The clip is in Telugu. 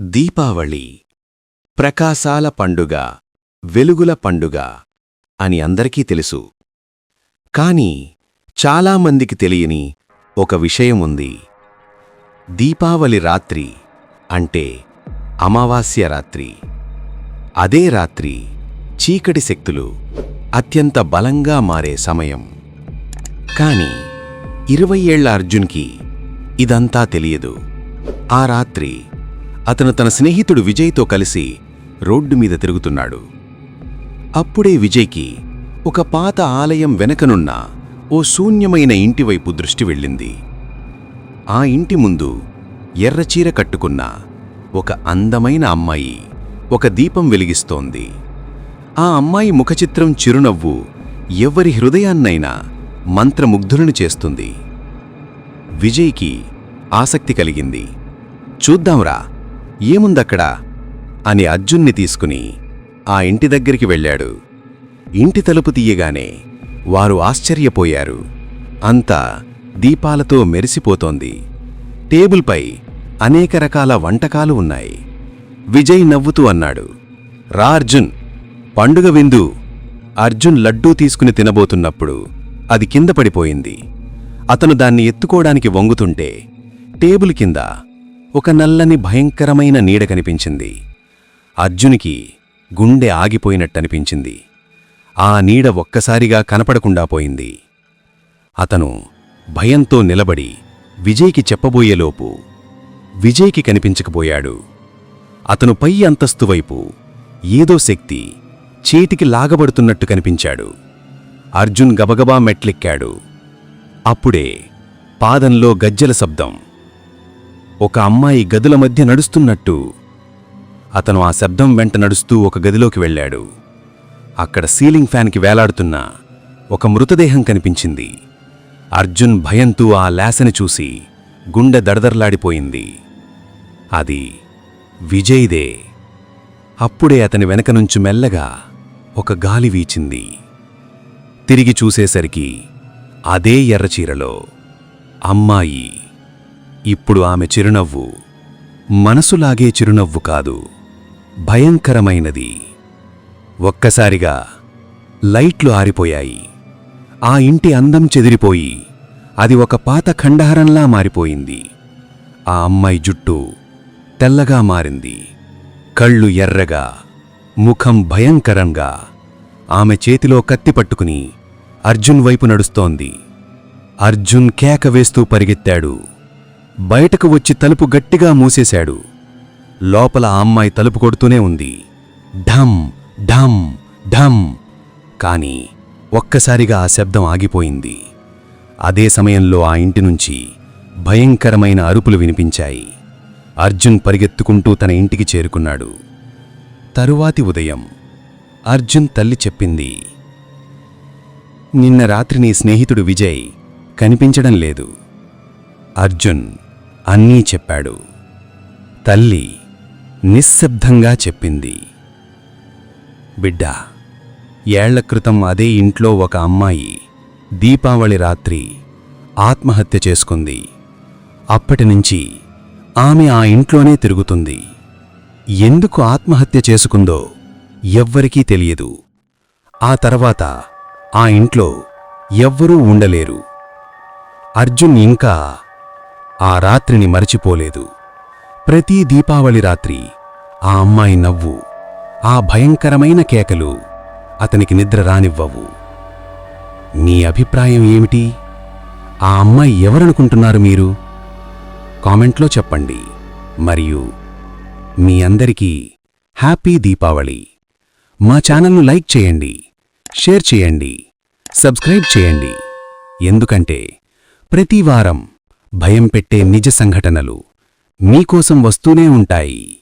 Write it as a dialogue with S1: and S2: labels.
S1: దీపావళి ప్రకాశాల పండుగ వెలుగుల పండుగ అని అందరికీ తెలుసు. కాని చాలామందికి తెలియని ఒక విషయం ఉంది దీపావళి రాత్రి అంటే అమావాస్య రాత్రి. అదే రాత్రి చీకటి శక్తులు అత్యంత బలంగా మారే సమయం. కాని ఇరవై ఏళ్ళ అర్జున్కి ఇదంతా తెలియదు. ఆ రాత్రి అతను తన స్నేహితుడు విజయ్తో కలిసి రోడ్డు మీద తిరుగుతున్నాడు. అప్పుడే విజయ్కి ఒక పాత ఆలయం వెనకనున్న ఓ శూన్యమైన ఇంటివైపు దృష్టి వెళ్ళింది. ఆ ఇంటి ముందు ఎర్రచీర కట్టుకున్న ఒక అందమైన అమ్మాయి ఒక దీపం వెలిగిస్తోంది. ఆ అమ్మాయి ముఖచిత్రం చిరునవ్వు ఎవ్వరి హృదయాన్నైనా మంత్రముగ్ధులను చేస్తుంది. విజయ్కి ఆసక్తి కలిగింది. చూద్దాంరా ఏముందక్కడ? అని అర్జున్ని తీసుకుని ఆ ఇంటి దగ్గరికి వెళ్ళాడు. ఇంటి తలుపు తీయగానే వారు ఆశ్చర్యపోయారు. అంతా దీపాలతో మెరిసిపోతోంది. టేబుల్పై అనేక రకాల వంటకాలు ఉన్నాయి. విజయ్ నవ్వుతూ అన్నాడు. రా అర్జున్! పండుగ విందు! అర్జున్ లడ్డూ తీసుకుని తినబోతున్నప్పుడు అది కింద పడిపోయింది. అతను దాన్ని ఎత్తుకోవడానికి వంగుతుంటే టేబుల్ కింద ఒక నల్లని భయంకరమైన నీడ కనిపించింది. అర్జునికి గుండె ఆగిపోయినట్టనిపించింది. ఆ నీడ ఒక్కసారిగా కనపడకుండా పోయింది. అతను భయంతో నిలబడి విజయ్కి చెప్పబోయేలోపు విజయ్కి కనిపించకపోయాడు. అతను పై అంతస్తు వైపు ఏదో శక్తి చేతికి లాగబడుతున్నట్టు కనిపించాడు. అర్జున్ గబగబా మెట్లెక్కాడు. అప్పుడే పాదంలో గజ్జెల శబ్దం ఒక అమ్మాయి గదుల మధ్య నడుస్తున్నట్టు. అతను ఆ శబ్దం వెంట నడుస్తూ ఒక గదిలోకి వెళ్ళాడు. అక్కడ సీలింగ్ ఫ్యాన్కి వేలాడుతున్న ఒక మృతదేహం కనిపించింది. అర్జున్ భయంతో ఆ లేసని చూసి గుండె దడదర్లాడిపోయింది అది విజయ్దే. అప్పుడే అతని వెనక నుంచి మెల్లగా ఒక గాలి వీచింది. తిరిగి చూసేసరికి అదే ఎర్రచీరలో అమ్మాయి ఇప్పుడు ఆమె చిరునవ్వు మనసులాగే చిరునవ్వు కాదు భయంకరమైనది. ఒక్కసారిగా లైట్లు ఆరిపోయాయి. ఆ ఇంటి అందం చెదిరిపోయి అది ఒక పాత ఖండహరంలా మారిపోయింది. ఆ అమ్మాయి జుట్టు తెల్లగా మారింది. కళ్ళు ఎర్రగా ముఖం భయంకరంగా ఆమె చేతిలో కత్తి పట్టుకుని అర్జున్ వైపు నడుస్తోంది. అర్జున్ కేక వేస్తూ పరిగెత్తాడు. బయటకు వచ్చి తలుపు గట్టిగా మూసేశాడు. లోపల ఆ అమ్మాయి తలుపు కొడుతూనే ఉంది. ఢమ్ ఢమ్ ఢమ్. కాని ఒక్కసారిగా ఆ శబ్దం ఆగిపోయింది. అదే సమయంలో ఆ ఇంటి నుంచి భయంకరమైన అరుపులు వినిపించాయి. అర్జున్ పరిగెత్తుకుంటూ తన ఇంటికి చేరుకున్నాడు. తరువాతి ఉదయం అర్జున్ తల్లి చెప్పింది నిన్న రాత్రి నీ స్నేహితుడు విజయ్ కనిపించడం లేదు. అర్జున్ అన్నీ చెప్పాడు. తల్లి నిశ్శబ్దంగా చెప్పింది. బిడ్డా ఏళ్ళ క్రితం అదే ఇంట్లో ఒక అమ్మాయి దీపావళి రాత్రి ఆత్మహత్య చేసుకుంది. అప్పటినుంచి ఆమె ఆ ఇంట్లోనే తిరుగుతుంది. ఎందుకు ఆత్మహత్య చేసుకుందో ఎవ్వరికీ తెలియదు. ఆ తర్వాత ఆ ఇంట్లో ఎవ్వరూ ఉండలేరు. అర్జున్ ఇంకా ఆ రాత్రిని మరచిపోలేదు. ప్రతి దీపావళి రాత్రి ఆ అమ్మాయి నవ్వు ఆ భయంకరమైన కేకలు అతనికి నిద్ర రానివ్వవు. మీ అభిప్రాయం ఏమిటి? ఆ అమ్మాయి ఎవరనుకుంటున్నారు మీరు? కామెంట్లో చెప్పండి. మరియు మీ అందరికీ హ్యాపీ దీపావళి. మా ఛానల్ను లైక్ చేయండి షేర్ చేయండి సబ్స్క్రైబ్ చేయండి. ఎందుకంటే ప్రతి వారం భయం పెట్టే నిజ సంఘటనలు మీకోసం వస్తూనే ఉంటాయి.